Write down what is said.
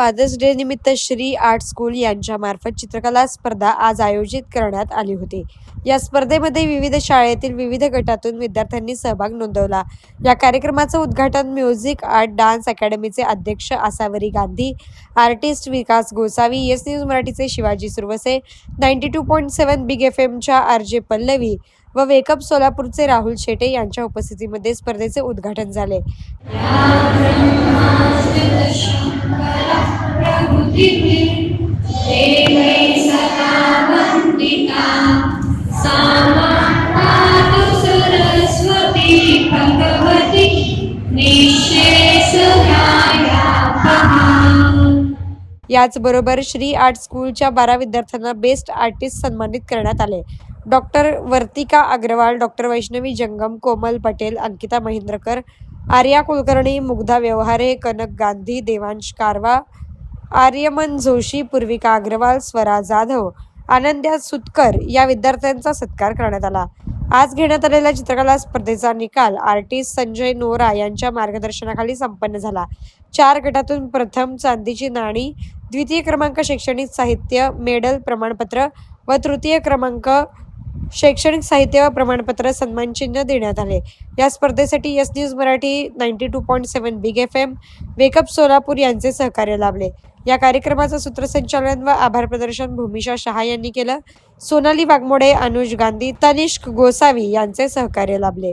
Fathers day निमित्त Shri art school यांच्यामार्फत चित्रकला स्पर्धा आज आयोजित करण्यात आली होती. या स्पर्धेमध्ये विविध शाळेतील विविध गटातून विद्यार्थ्यांनी सहभाग नोंदवला. या कार्यक्रमाचं उद्घाटन म्युझिक आर्ट डान्स अकॅडमीचे अध्यक्ष Asavari Gandhi artist Vikas Gosavi yes news मराठीचे Shivaji Suravase ninety two point seven big F एमच्या आर जे पल्लवी व वेकअप सोलापूरचे राहुल शेटे यांच्या उपस्थितीमध्ये स्पर्धेचे उद्घाटन झाले. याचबरोबर श्री आर्ट स्कूलच्या बारा विद्यार्थ्यांना बेस्ट आर्टिस्ट सन्मानित करण्यात आले. डॉक्टर वर्तिका अग्रवाल डॉक्टर वैष्णवी जंगम कोमल पटेल अंकिता महेंद्रकर आर्या कुलकर्णी मुग्धा व्यवहारे कनक गांधी देवांश कारवा आर्यमन जोशी पूर्विका अग्रवाल स्वरा जाधव आनंद्या सुतकर या विद्यार्थ्यांचा सत्कार करण्यात आला. आज घेण्यात आलेल्या चित्रकला स्पर्धेचा निकाल आर्टिस्ट संजय नोरा यांच्या मार्गदर्शनाखाली संपन्न झाला. चार गटातून प्रथम चांदीची नाणी द्वितीय क्रमांक शैक्षणिक साहित्य मेडल प्रमाणपत्र व तृतीय क्रमांक शैक्षणिक साहित्य व प्रमाणपत्र सन्मानचिन्ह देण्यात आले. या स्पर्धेसाठी yes news Marathi ninety two point seven big F M wake up Solapur यांचे सहकार्य लाभले. या कार्यक्रमाचं सूत्रसंचालन व आभार प्रदर्शन भूमिशा शहा यांनी केलं. सोनाली वाघमोडे अनुज गांधी तनिष्क गोसावी यांचे सहकार्य लाभले.